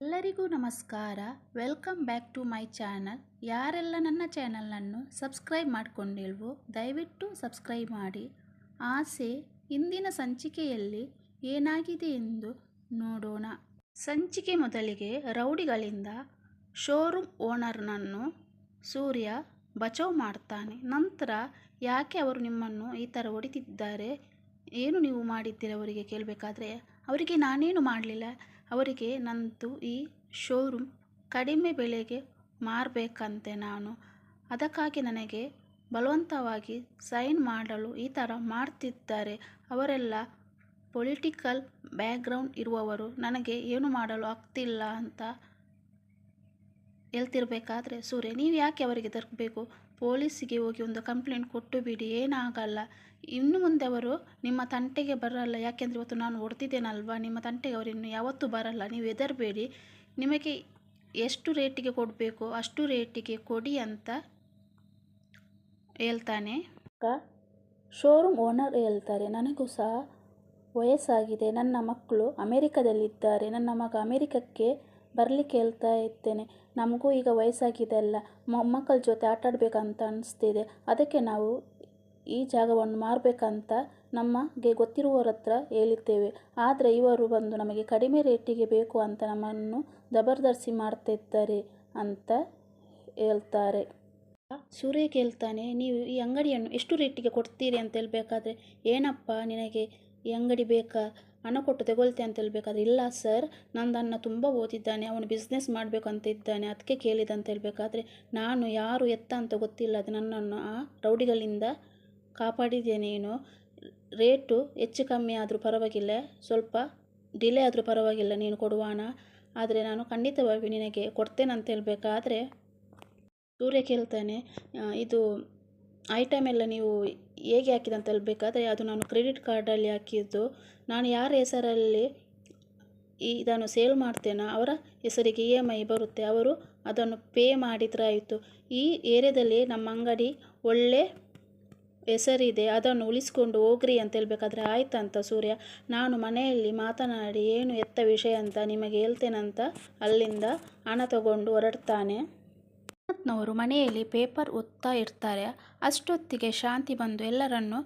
ಎಲ್ಲರಿಗೂ ನಮಸ್ಕಾರ. Welcome back to my channel. ಯಾರೆಲ್ಲ ನನ್ನ ಚಾನಲನ್ನು ಸಬ್ಸ್ಕ್ರೈಬ್ ಮಾಡಿಕೊಂಡಿಲ್ವೋ, ದಯವಿಟ್ಟು ಸಬ್ಸ್ಕ್ರೈಬ್ ಮಾಡಿ. ಆಸೆ, ಇಂದಿನ ಸಂಚಿಕೆಯಲ್ಲಿ ಏನಾಗಿದೆ ಎಂದು ನೋಡೋಣ. ಸಂಚಿಕೆ ಮೊದಲಿಗೆ ರೌಡಿಗಳಿಂದ ಶೋರೂಮ್ ಓನರ್ನನ್ನು ಸೂರ್ಯ ಬಚಾವ್ ಮಾಡ್ತಾನೆ. ನಂತರ ಯಾಕೆ ಅವರು ನಿಮ್ಮನ್ನು ಈ ಥರ ಹೊಡಿತಿದ್ದಾರೆ? ಏನು ನೀವು ಮಾಡಿದ್ದೀರಿ ಅವರಿಗೆ ಕೇಳಬೇಕಾದ್ರೆ? ಅವರಿಗೆ ನಾನೇನು ಮಾಡಲಿಲ್ಲ? ಅವರಿಗೆ ನಂದು ಈ ಶೋರೂಮ್ ಕಡಿಮೆ ಬೆಲೆಗೆ ಮಾರಬೇಕಂತೆ ನಾನು. ಅದಕ್ಕಾಗಿ ನನಗೆ ಬಲವಂತವಾಗಿ ಸೈನ್ ಮಾಡಲು ಈ ಥರ ಮಾಡ್ತಿದ್ದಾರೆ. ಅವರೆಲ್ಲ ಪೊಲಿಟಿಕಲ್ ಬ್ಯಾಕ್ಗ್ರೌಂಡ್ ಇರುವವರು. ನನಗೆ ಏನು ಮಾಡಲು ಆಗ್ತಿಲ್ಲ ಅಂತ ಹೇಳ್ತಿರ್ಬೇಕಾದ್ರೆ, ಸೂರ್ಯ, ನೀವು ಯಾಕೆ ಅವರಿಗೆ ತರಬೇಕು ಪೊಲೀಸಿಗೆ ಹೋಗಿ ಒಂದು ಕಂಪ್ಲೇಂಟ್ ಕೊಟ್ಟು ಬಿಡಿ, ಏನಾಗಲ್ಲ. ಇನ್ನು ಮುಂದೆ ಅವರು ನಿಮ್ಮ ತಂಟೆಗೆ ಬರಲ್ಲ. ಯಾಕೆಂದರೆ ಇವತ್ತು ನಾನು ಹೊಡೆದಿದ್ದೇನಲ್ವಾ? ನಿಮ್ಮ ತಂಟೆಗೆ ಅವರು ಇನ್ನು ಯಾವತ್ತೂ ಬರಲ್ಲ. ನೀವು ಹೆದರಬೇಡಿ. ನಿಮಗೆ ಎಷ್ಟು ರೇಟಿಗೆ ಕೊಡಬೇಕು? ಅಷ್ಟು ರೇಟಿಗೆ ಕೊಡಿ ಅಂತ ಹೇಳ್ತಾನೆ. ಶೋರೂಮ್ ಓನರ್ ಹೇಳ್ತಾರೆ, ನನಗೂ ಸಹ ವಯಸ್ಸಾಗಿದೆ. ನನ್ನ ಮಕ್ಕಳು ಅಮೇರಿಕದಲ್ಲಿದ್ದಾರೆ. ನನ್ನ ಮಗ ಅಮೇರಿಕಕ್ಕೆ ಬರಲಿಕ್ಕೆ ಹೇಳ್ತಾ ಇದ್ದೇನೆ. ನಮಗೂ ಈಗ ವಯಸ್ಸಾಗಿದೆ ಅಲ್ಲ. ಮೊಮ್ಮಕ್ಕಳ ಜೊತೆ ಆಟ ಆಡಬೇಕಂತ ಅನಿಸ್ತಿದೆ. ಅದಕ್ಕೆ ನಾವು ಈ ಜಾಗವನ್ನು ಮಾರಬೇಕಂತ ನಮಗೆ ಗೊತ್ತಿರುವವರ ಹತ್ರ ಹೇಳಿದ್ದೇವೆ. ಆದರೆ ಇವರು ಬಂದು ನಮಗೆ ಕಡಿಮೆ ರೇಟಿಗೆ ಬೇಕು ಅಂತ ನಮ್ಮನ್ನು ಜಬರ್ದಸ್ತಿ ಮಾಡ್ತಿದ್ದಾರೆ ಅಂತ ಹೇಳ್ತಾರೆ. ಸೂರ್ಯ ಕೇಳ್ತಾನೆ, ನೀವು ಈ ಅಂಗಡಿಯನ್ನು ಎಷ್ಟು ರೇಟಿಗೆ ಕೊಡ್ತೀರಿ? ಅಂತ ಹೇಳಬೇಕಾದ್ರೆ, ಏನಪ್ಪ, ನಿನಗೆ ಈ ಅಂಗಡಿ ಬೇಕಾ? ಹಣ ಕೊಟ್ಟು ತಗೊಳ್ತೆ ಅಂತ ಹೇಳ್ಬೇಕಾದ್ರೆ, ಇಲ್ಲ ಸರ್ ನಂದು ಅಣ್ಣ ತುಂಬ ಓದಿದ್ದಾನೆ, ಅವನು ಬಿಸ್ನೆಸ್ ಇದ್ದಾನೆ ಅದಕ್ಕೆ ಕೇಳಿದ ಅಂತ ಹೇಳಬೇಕಾದ್ರೆ, ನಾನು ಯಾರು ಎತ್ತ ಅಂತ ಗೊತ್ತಿಲ್ಲ, ಅದು ನನ್ನನ್ನು ಆ ರೌಡಿಗಳಿಂದ ಕಾಪಾಡಿದ್ದೇನೇನು ನೀನು? ರೇಟು ಹೆಚ್ಚು ಕಮ್ಮಿ ಆದರೂ ಪರವಾಗಿಲ್ಲ, ಸ್ವಲ್ಪ ಡಿಲೇ ಆದರೂ ಪರವಾಗಿಲ್ಲ ನೀನು ಕೊಡುವ ಹಣ, ಆದರೆ ನಾನು ಖಂಡಿತವಾಗಿ ನಿನಗೆ ಕೊಡ್ತೇನೆ ಅಂತ ಹೇಳಬೇಕಾದ್ರೆ, ಸೂರ್ಯ ಕೇಳ್ತಾನೆ ಇದು ಐಟಮ್ ಎಲ್ಲ ನೀವು ಹೇಗೆ ಹಾಕಿದೆ ಅಂತ ಹೇಳಬೇಕಾದ್ರೆ ಅದು ನಾನು ಕ್ರೆಡಿಟ್ ಕಾರ್ಡಲ್ಲಿ ಹಾಕಿದ್ದು. ನಾನು ಯಾರ ಹೆಸರಲ್ಲಿ ಇದನ್ನು ಸೇಲ್ ಮಾಡ್ತೇನೋ ಅವರ ಹೆಸರಿಗೆ ಇ ಎಂ ಐ ಬರುತ್ತೆ. ಅವರು ಅದನ್ನು ಪೇ ಮಾಡಿದರೆ ಆಯಿತು. ಈ ಏರಿಯಾದಲ್ಲಿ ನಮ್ಮ ಅಂಗಡಿ ಒಳ್ಳೆ ಹೆಸರಿದೆ. ಅದನ್ನು ಉಳಿಸ್ಕೊಂಡು ಹೋಗ್ರಿ ಅಂತ ಹೇಳಬೇಕಾದ್ರೆ ಆಯ್ತಂತ ಸೂರ್ಯ. ನಾನು ಮನೆಯಲ್ಲಿ ಮಾತನಾಡಿ ಏನು ಎತ್ತ ವಿಷಯ ಅಂತ ನಿಮಗೆ ಹೇಳ್ತೇನಂತ ಅಲ್ಲಿಂದ ಹಣ ತಗೊಂಡು ಹೊರಡ್ತಾನೆ. ನವರು ಮನೆಯಲ್ಲಿ ಪೇಪರ್ ಓದ್ತಾ ಇರ್ತಾರೆ. ಅಷ್ಟೊತ್ತಿಗೆ ಶಾಂತಿ ಬಂದು ಎಲ್ಲರನ್ನು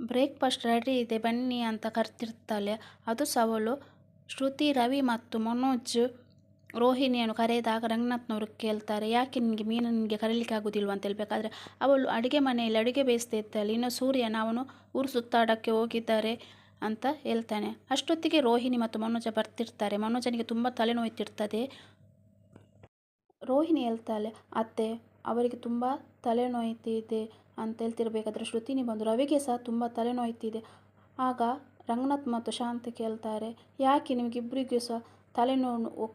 ಬ್ರೇಕ್ಫಾಸ್ಟ್ ರೆಡಿ ಇದೆ, ಬನ್ನಿ ಅಂತ ಕರ್ತಿರ್ತಾಳೆ ಅದು ಸವಳು ಶ್ರುತಿ, ರವಿ ಮತ್ತು ಮನೋಜ್ ರೋಹಿಣಿಯನ್ನು ಕರೆದಾಗ ರಂಗನಾಥ್ನವರು ಕೇಳ್ತಾರೆ, ಯಾಕೆ ನಿಮಗೆ ಮೀನು ನಿಮಗೆ ಕರೀಲಿಕ್ಕೆ ಆಗೋದಿಲ್ವ ಅಂತ ಹೇಳಬೇಕಾದ್ರೆ, ಅವಳು ಅಡುಗೆ ಮನೆಯಲ್ಲಿ ಅಡುಗೆ ಬೇಯಿಸ್ತಾ ಇರ್ತಾಳೆ, ಇನ್ನು ಸೂರ್ಯನ ಅವನು ಊರು ಸುತ್ತಾಡೋಕ್ಕೆ ಹೋಗಿದ್ದಾರೆ ಅಂತ ಹೇಳ್ತಾನೆ. ಅಷ್ಟೊತ್ತಿಗೆ ರೋಹಿಣಿ ಮತ್ತು ಮನೋಜ ಬರ್ತಿರ್ತಾರೆ. ಮನೋಜನಿಗೆ ತುಂಬ ತಲೆನೋಯ್ತಿರ್ತದೆ. ರೋಹಿಣಿ ಹೇಳ್ತಾಳೆ ಅತ್ತೆ, ಅವರಿಗೆ ತುಂಬ ತಲೆನೋಯ್ತಿದೆ ಅಂತ ಹೇಳ್ತಿರ್ಬೇಕಾದ್ರೆ ಶ್ರುತಿನಿ ಬಂದು ರವಿಗೆ ಸಹ ತುಂಬ ತಲೆನೋಯ್ತಿದೆ ಆಗ ರಂಗನಾಥ್ ಮತ್ತು ಶಾಂತಿ ಕೇಳ್ತಾರೆ, ಯಾಕೆ ನಿಮಗಿಬ್ಬರಿಗೂ ಸಹ ತಲೆನೋವು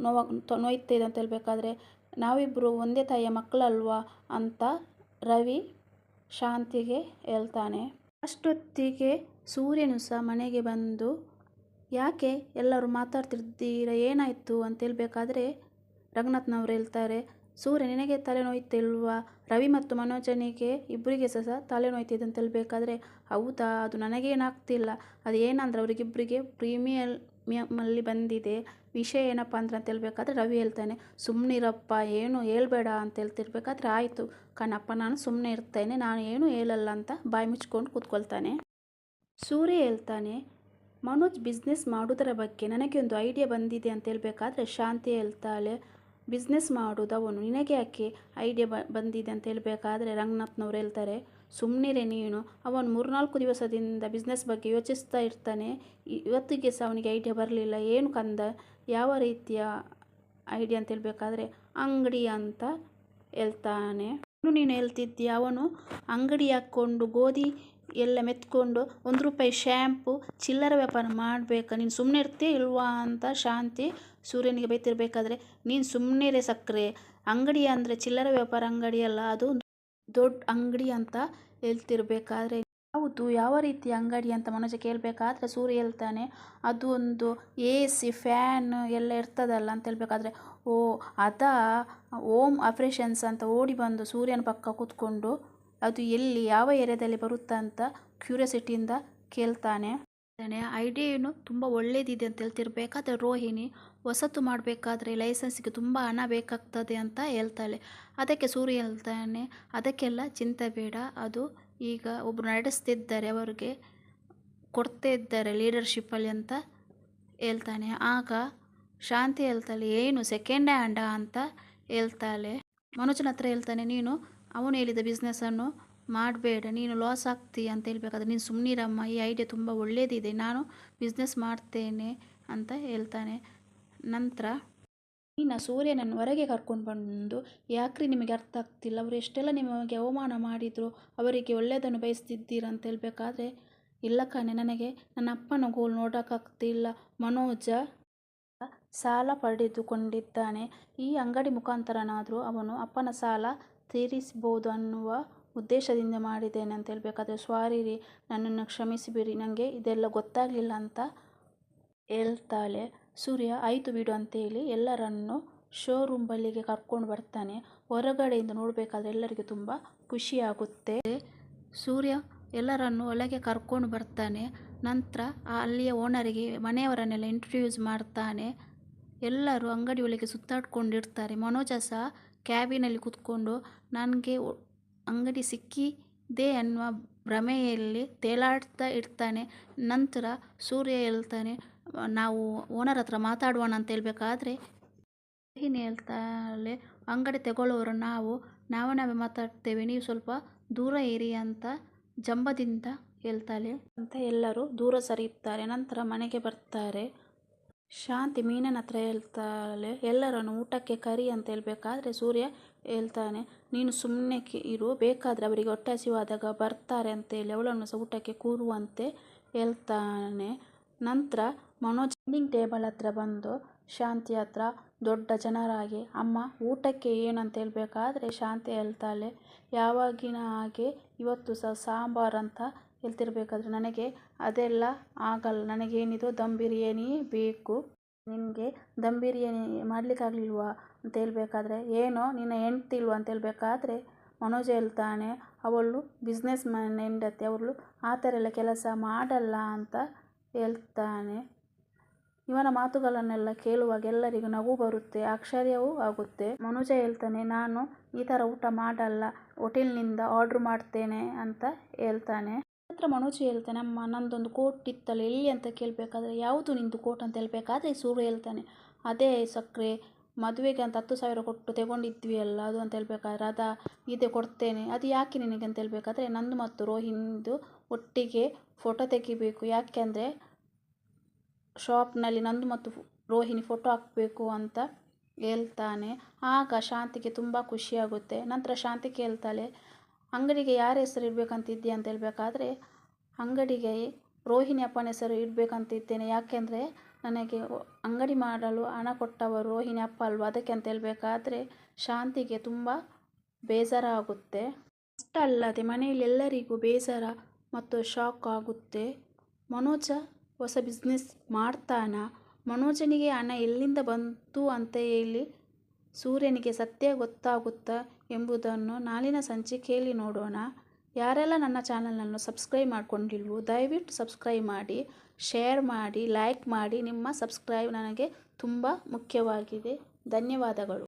ನೋವ ನೋಯ್ತಿದೆ ಅಂತ ಹೇಳ್ಬೇಕಾದ್ರೆ ನಾವಿಬ್ಬರು ಒಂದೇ ತಾಯಿಯ ಮಕ್ಕಳಲ್ವಾ ಅಂತ ರವಿ ಶಾಂತಿಗೆ ಹೇಳ್ತಾನೆ. ಅಷ್ಟೊತ್ತಿಗೆ ಸೂರ್ಯನು ಸಹ ಮನೆಗೆ ಬಂದು, ಯಾಕೆ ಎಲ್ಲರೂ ಮಾತಾಡ್ತಿದ್ದೀರ? ಏನಾಯಿತು? ಅಂತ ಹೇಳ್ಬೇಕಾದ್ರೆ ರಂಗನಾಥ್ನವ್ರು ಹೇಳ್ತಾರೆ, ಸೂರ್ಯ ನಿನಗೆ ತಲೆನೋಯ್ತಿಲ್ವಾ ರವಿ ಮತ್ತು ಮನೋಜನಿಗೆ ಇಬ್ಬರಿಗೆ ಸಹ ತಲೆನೋಯ್ತಿದೆ ಅಂತ ಹೇಳಬೇಕಾದ್ರೆ ಹೌದಾ? ಅದು ನನಗೇನಾಗ್ತಿಲ್ಲ. ಅದು ಏನಂದ್ರೆ ಅವರಿಗಿಬ್ಬರಿಗೆ ಪ್ರೀಮಿಯರ್ ಮಿಯಮಲ್ಲಿ ಬಂದಿದೆ. ವಿಷಯ ಏನಪ್ಪ ಅಂದ್ರೆ ಅಂತ ಹೇಳ್ಬೇಕಾದ್ರೆ ರವಿ ಹೇಳ್ತಾನೆ ಸುಮ್ಮನಿರಪ್ಪ ಏನು ಹೇಳ್ಬೇಡ ಅಂತ ಹೇಳ್ತಿರ್ಬೇಕಾದ್ರೆ ಆಯಿತು. ಕಣಪ್ಪ ನಾನು ಸುಮ್ಮನೆ ಇರ್ತೇನೆ, ನಾನು ಏನು ಹೇಳಲ್ಲ ಅಂತ ಬಾಯಿ ಮುಚ್ಕೊಂಡು ಕೂತ್ಕೊಳ್ತಾನೆ. ಸೂರ್ಯ ಹೇಳ್ತಾನೆ, ಮನೋಜ್ ಬಿಸ್ನೆಸ್ ಮಾಡೋದರ ಬಗ್ಗೆ ನನಗೆ ಒಂದು ಐಡಿಯಾ ಬಂದಿದೆ ಅಂತ ಹೇಳ್ಬೇಕಾದ್ರೆ ಶಾಂತಿ ಹೇಳ್ತಾಳೆ. ಬಿಸ್ನೆಸ್ ಮಾಡೋದು ಅವನು. ನಿನಗೆ ಯಾಕೆ ಐಡಿಯಾ ಬ, ಬಂದಿದೆ ಅಂತ ಹೇಳಬೇಕಾದ್ರೆ ರಂಗನಾಥ್ನವ್ರು ಹೇಳ್ತಾರೆ ಸುಮ್ಮನೆ ನೀನು. ಅವನು ಮೂರ್ನಾಲ್ಕು ದಿವಸದಿಂದ ಬಿಸ್ನೆಸ್ ಬಗ್ಗೆ ಯೋಚಿಸ್ತಾ ಇರ್ತಾನೆ. ಇವತ್ತಿಗೆ ಸಹ ಅವನಿಗೆ ಐಡಿಯಾ ಬರಲಿಲ್ಲ. ಏನು ಕಂದ? ಯಾವ ರೀತಿಯ ಐಡಿಯಾ ಅಂತ ಹೇಳಬೇಕಾದ್ರೆ, ಅಂಗಡಿ ಅಂತ ಹೇಳ್ತಾನೆ. ನೀನು ಹೇಳ್ತಿದ್ದೀಯ? ಅವನು, ಅಂಗಡಿ ಹಾಕ್ಕೊಂಡು ಗೋಧಿ ಎಲ್ಲ ಮೆತ್ಕೊಂಡು ಒಂದು ರೂಪಾಯಿ ಶ್ಯಾಂಪು ಚಿಲ್ಲರೆ ವ್ಯಾಪಾರ ಮಾಡಬೇಕಾ. ನೀನು ಸುಮ್ಮನೆ ಇರ್ತೀಯ ಇಲ್ವಾ ಅಂತ ಶಾಂತಿ ಸೂರ್ಯನಿಗೆ ಬೈತಿರ್ಬೇಕಾದ್ರೆ, ನೀನು ಸುಮ್ಮನೆ ಸಕ್ಕರೆ ಅಂಗಡಿ ಅಂದರೆ ಚಿಲ್ಲರೆ ವ್ಯಾಪಾರ ಅಂಗಡಿ ಅಲ್ಲ, ಅದು ದೊಡ್ಡ ಅಂಗಡಿ ಅಂತ ಹೇಳ್ತಿರ್ಬೇಕಾದ್ರೆ ಹೌದು ಯಾವ ರೀತಿ ಅಂಗಡಿ ಅಂತ ಮನೋಜ ಕೇಳಬೇಕಾದ್ರೆ ಸೂರ್ಯ ಹೇಳ್ತಾನೆ, ಅದು ಒಂದು ಎ ಸಿ ಫ್ಯಾನ್ ಎಲ್ಲ ಇರ್ತದಲ್ಲ ಅಂತ ಹೇಳ್ಬೇಕಾದ್ರೆ, ಓ, ಅದ ಓಮ್ ಆಪ್ರೇಷನ್ಸ್ ಅಂತ ಓಡಿ ಬಂದು ಸೂರ್ಯನ ಪಕ್ಕ ಕೂತ್ಕೊಂಡು ಅದು ಎಲ್ಲಿ, ಯಾವ ಏರಿಯಾದಲ್ಲಿ ಬರುತ್ತಾ ಅಂತ ಕ್ಯೂರಿಯಾಸಿಟಿಯಿಂದ ಕೇಳ್ತಾನೆ. ಐಡಿಯಾ ಏನು ತುಂಬ ಒಳ್ಳೇದಿದೆ ಅಂತ ಹೇಳ್ತಿರ್ಬೇಕಾದ್ರೆ ರೋಹಿಣಿ ಹೊಸತು ಮಾಡಬೇಕಾದ್ರೆ ಲೈಸೆನ್ಸ್ಗೆ ತುಂಬ ಹಣ ಬೇಕಾಗ್ತದೆ ಅಂತ ಹೇಳ್ತಾಳೆ. ಅದಕ್ಕೆ ಸೂರ್ಯ ಹೇಳ್ತಾನೆ, ಅದಕ್ಕೆಲ್ಲ ಚಿಂತೆ ಬೇಡ, ಅದು ಈಗ ಒಬ್ಬರು ನಡೆಸ್ತಿದ್ದಾರೆ, ಅವರಿಗೆ ಕೊಡ್ತಾ ಇದ್ದಾರೆ ಲೀಡರ್ಶಿಪ್ಪಲ್ಲಿ ಅಂತ ಹೇಳ್ತಾನೆ. ಆಗ ಶಾಂತಿ ಹೇಳ್ತಾಳೆ, ಏನು ಸೆಕೆಂಡ್ ಹ್ಯಾಂಡ ಅಂತ ಹೇಳ್ತಾಳೆ. ಮನೋಜನ ಹತ್ರ ಹೇಳ್ತಾನೆ, ನೀನು ಅವನು ಹೇಳಿದ ಬಿಸ್ನೆಸ್ಸನ್ನು ಮಾಡಬೇಡ, ನೀನು ಲಾಸ್ ಆಗ್ತೀಯ ಅಂತ ಹೇಳಬೇಕಾದ್ರೆ ನೀನು ಸುಮ್ಮನಿರಮ್ಮ ಈ ಐಡಿಯಾ ತುಂಬ ಒಳ್ಳೆಯದಿದೆ ನಾನು ಬಿಸ್ನೆಸ್ ಮಾಡ್ತೇನೆ ಅಂತ ಹೇಳ್ತಾನೆ. ನಂತರ ನೀನು ಸೂರ್ಯನನ್ನು ಹೊರಗೆ ಕರ್ಕೊಂಡು ಬಂದು, ಯಾಕ್ರಿ ನಿಮಗೆ ಅರ್ಥ ಆಗ್ತಿಲ್ಲ, ಅವರು ಎಷ್ಟೆಲ್ಲ ನಿಮಗೆ ಅವಮಾನ ಮಾಡಿದರು, ಅವರಿಗೆ ಒಳ್ಳೆಯದನ್ನು ಬಯಸ್ತಿದ್ದೀರ ಅಂತ ಹೇಳಬೇಕಾದ್ರೆ, ಇಲ್ಲ ಕಣೆ, ನನಗೆ ನನ್ನ ಅಪ್ಪನ ಗೋಲ್ ನೋಡೋಕ್ಕಾಗ್ತಿಲ್ಲ ಮನೋಜ ಸಾಲ ಪಡೆದುಕೊಂಡಿದ್ದಾನೆ. ಈ ಅಂಗಡಿ ಮುಖಾಂತರನಾದರೂ ಅವನು ಅಪ್ಪನ ಸಾಲ ತೀರಿಸ್ಬೋದು ಅನ್ನುವ ಉದ್ದೇಶದಿಂದ ಮಾಡಿದ್ದೇನೆ ಅಂತ ಹೇಳಬೇಕಾದ್ರೆ ಸ್ವಾರಿ ರೀ ನನ್ನನ್ನು ಕ್ಷಮಿಸಿಬಿಡಿ ನನಗೆ ಇದೆಲ್ಲ ಗೊತ್ತಾಗಲಿಲ್ಲ ಅಂತ ಹೇಳ್ತಾಳೆ. ಸೂರ್ಯ, ಆಯಿತು ಬಿಡು ಅಂತೇಳಿ ಎಲ್ಲರನ್ನು ಶೋರೂಮ್ ಬಳಿಗೆ ಕರ್ಕೊಂಡು ಬರ್ತಾನೆ. ಹೊರಗಡೆಯಿಂದ ನೋಡಬೇಕಾದ್ರೆ ಎಲ್ಲರಿಗೂ ತುಂಬ ಖುಷಿಯಾಗುತ್ತೆ. ಸೂರ್ಯ ಎಲ್ಲರನ್ನು ಒಳಗೆ ಕರ್ಕೊಂಡು ಬರ್ತಾನೆ. ನಂತರ ಅಲ್ಲಿಯ ಓನರಿಗೆ, ಮನೆಯವರನ್ನೆಲ್ಲ ಇಂಟ್ರೊಡ್ಯೂಸ್ ಮಾಡ್ತಾನೆ. ಎಲ್ಲರೂ ಅಂಗಡಿ ಒಳಗೆ ಸುತ್ತಾಡ್ಕೊಂಡಿರ್ತಾರೆ. ಮನೋಜ ಸಹ ಕ್ಯಾಬಿನಲ್ಲಿ ಕೂತ್ಕೊಂಡು ನನಗೆ ಅಂಗಡಿ ಸಿಕ್ಕಿದೆ ಅನ್ನುವ ಭ್ರಮೆಯಲ್ಲಿ ತೇಲಾಡ್ತಾ ಇರ್ತಾನೆ. ನಂತರ ಸೂರ್ಯ ಹೇಳ್ತಾನೆ, ನಾವು ಓನರ್ ಹತ್ರ ಮಾತಾಡುವಣ ಅಂತ ಹೇಳಬೇಕಾದ್ರೆ ರೋಹಿಣಿ ಹೇಳ್ತಾಳೆ, ಅಂಗಡಿ ತಗೊಳ್ಳೋರು ನಾವು, ನಾವೇ ನಾವೇ ಮಾತಾಡ್ತೇವೆ, ನೀವು ಸ್ವಲ್ಪ ದೂರ ಇರಿ ಅಂತ ಜಂಬದಿಂದ ಹೇಳ್ತಾಳೆ. ಅಂತ ಎಲ್ಲರೂ ದೂರ ಸರಿಯುತ್ತಾರೆ. ನಂತರ ಮನೆಗೆ ಬರ್ತಾರೆ. ಶಾಂತಿ ಮೀನನ ಹತ್ರ ಹೇಳ್ತಾಳೆ, ಎಲ್ಲರನ್ನು ಊಟಕ್ಕೆ ಕರಿ ಅಂತ ಹೇಳಬೇಕಾದ್ರೆ ಸೂರ್ಯ ಹೇಳ್ತಾನೆ, ನೀನು ಸುಮ್ಮನೆ ಇರು, ಬೇಕಾದರೆ ಅವರಿಗೆ ಹೊಟ್ಟೆ ಹಸಿವಾದಾಗ ಬರ್ತಾರೆ ಅಂತೇಳಿ ಅವಳನ್ನು ಸಹ ಊಟಕ್ಕೆ ಕೂರುವಂತೆ ಹೇಳ್ತಾನೆ. ನಂತರ ಮನೋಜ್ ಡೈನಿಂಗ್ ಟೇಬಲ್ ಹತ್ರ ಬಂದು ಶಾಂತಿ ಹತ್ರ ದೊಡ್ಡ ಜನರಾಗಿ, ಅಮ್ಮ, ಊಟಕ್ಕೆ ಏನಂತ ಹೇಳಬೇಕಾದ್ರೆ ಶಾಂತಿ ಹೇಳ್ತಾಳೆ, ಯಾವಾಗಿನ ಹಾಗೆ ಇವತ್ತು ಸಹ ಸಾಂಬಾರು ಅಂತ ಹೇಳ್ತಿರ್ಬೇಕಾದ್ರೆ ನನಗೆ ಅದೆಲ್ಲ ಆಗಲ್ಲ. ನನಗೇನಿದು ದಮ್ ಬಿರಿಯಾನಿ ಬೇಕು. ನಿನಗೆ ದಮ್ ಬಿರಿಯಾನಿ ಮಾಡಲಿಕ್ಕಾಗ್ಲಿಲ್ವಾ ಅಂತ ಹೇಳ್ಬೇಕಾದ್ರೆ, ಏನೋ ನಿನ್ನ ಹೆಂಡ್ತಿ ಇಲ್ವಾ ಅಂತ ಹೇಳ್ಬೇಕಾದ್ರೆ ಮನೋಜ್ ಹೇಳ್ತಾನೆ, ಅವಳು ಬಿಸ್ನೆಸ್ ಮ್ಯಾನ್ ಹೆಂಡತಿ, ಅವಳು ಆ ಥರ ಎಲ್ಲ ಕೆಲಸ ಮಾಡಲ್ಲ ಅಂತ ಹೇಳ್ತಾನೆ. ಇವನ ಮಾತುಗಳನ್ನೆಲ್ಲ ಕೇಳುವಾಗ ಎಲ್ಲರಿಗೂ ನಗು ಬರುತ್ತೆ, ಆಶ್ಚರ್ಯವೂ ಆಗುತ್ತೆ. ಮನೋಜ ಹೇಳ್ತಾನೆ, ನಾನು ಈ ಥರ ಊಟ ಮಾಡಲ್ಲ, ಹೋಟೆಲ್ನಿಂದ ಆರ್ಡ್ರ್ ಮಾಡ್ತೇನೆ ಅಂತ ಹೇಳ್ತಾನೆ. ಹತ್ರ ಮನೋಜ್ ಹೇಳ್ತಾನೆ, ಅಮ್ಮ, ನಂದೊಂದು ಕೋಟ್ ಇತ್ತಲ್ಲ, ಎಲ್ಲಿ ಅಂತ ಕೇಳಬೇಕಾದ್ರೆ ಯಾವುದು ನಿಂದು ಕೋಟ್ ಅಂತ ಹೇಳಬೇಕಾದ್ರೆ ಸೂರ್ಯ ಹೇಳ್ತಾನೆ. ಅದೇ ಸಕ್ಕರೆ, ಮದುವೆಗೆ ಅಂತ ಹತ್ತು ಸಾವಿರ ಕೊಟ್ಟು ತಗೊಂಡಿದ್ವಿ ಅಲ್ಲ, ಅದು ಅಂತ ಹೇಳ್ಬೇಕಾದ್ರೆ ಅದ ಇದೆ ಕೊಡ್ತೇನೆ. ಅದು ಯಾಕೆ ನಿನಗೆ ಅಂತ ಹೇಳ್ಬೇಕಾದ್ರೆ, ನಂದು ಮತ್ತು ರೋಹಿನ್ದು ಒಟ್ಟಿಗೆ ಫೋಟೋ ತೆಗಿಬೇಕು. ಯಾಕೆ ಅಂದರೆ ಶಾಪ್ನಲ್ಲಿ ನಂದು ಮತ್ತು ರೋಹಿಣಿ ಫೋಟೋ ಹಾಕಬೇಕು ಅಂತ ಹೇಳ್ತಾನೆ. ಆಗ ಶಾಂತಿಗೆ ತುಂಬ ಖುಷಿಯಾಗುತ್ತೆ ನಂತರ ಶಾಂತಿ ಕೇಳ್ತಾಳೆ, ಅಂಗಡಿಗೆ ಯಾರ ಹೆಸರು ಇರಬೇಕಂತಿದ್ದೀಯ ಅಂತ ಹೇಳ್ಬೇಕಾದ್ರೆ ಅಂಗಡಿಗೆ ರೋಹಿಣಿ ಅಪ್ಪನ ಹೆಸರು ಇಡಬೇಕಂತಿದ್ದೇನೆ. ಯಾಕೆಂದರೆ ನನಗೆ ಅಂಗಡಿ ಮಾಡಲು ಹಣ ಕೊಟ್ಟವರು ರೋಹಿಣಿ ಅಪ್ಪ ಅಲ್ವಾ? ಅದಕ್ಕೆ ಅಂತ ಹೇಳಬೇಕಾದ್ರೆ ಶಾಂತಿಗೆ ತುಂಬ ಬೇಜಾರಾಗುತ್ತೆ. ಅಷ್ಟಲ್ಲದೆ ಮನೆಯಲ್ಲಿ ಎಲ್ಲರಿಗೂ ಬೇಸರ ಮತ್ತು ಶಾಕ್ ಆಗುತ್ತೆ. ಮನೋಜ ಹೊಸ ಬಿಸ್ನೆಸ್ ಮಾಡ್ತಾನ? ಮನೋಜನಿಗೆ ಹಣ ಎಲ್ಲಿಂದ ಬಂತು ಅಂತ ಹೇಳಿ ಸೂರ್ಯನಿಗೆ ಸತ್ಯ ಗೊತ್ತಾಗುತ್ತಾ ಎಂಬುದನ್ನು ನಾಳಿನ ಸಂಚಿಕೆಯಲ್ಲಿ ನೋಡೋಣ. ಯಾರೆಲ್ಲ ನನ್ನ ಚಾನಲನ್ನು ಸಬ್ಸ್ಕ್ರೈಬ್ ಮಾಡ್ಕೊಂಡಿಲ್ವೋ, ದಯವಿಟ್ಟು ಸಬ್ಸ್ಕ್ರೈಬ್ ಮಾಡಿ, ಶೇರ್ ಮಾಡಿ, ಲೈಕ್ ಮಾಡಿ. ನಿಮ್ಮ ಸಬ್ಸ್ಕ್ರೈಬ್ ನನಗೆ ತುಂಬ ಮುಖ್ಯವಾಗಿದೆ. ಧನ್ಯವಾದಗಳು.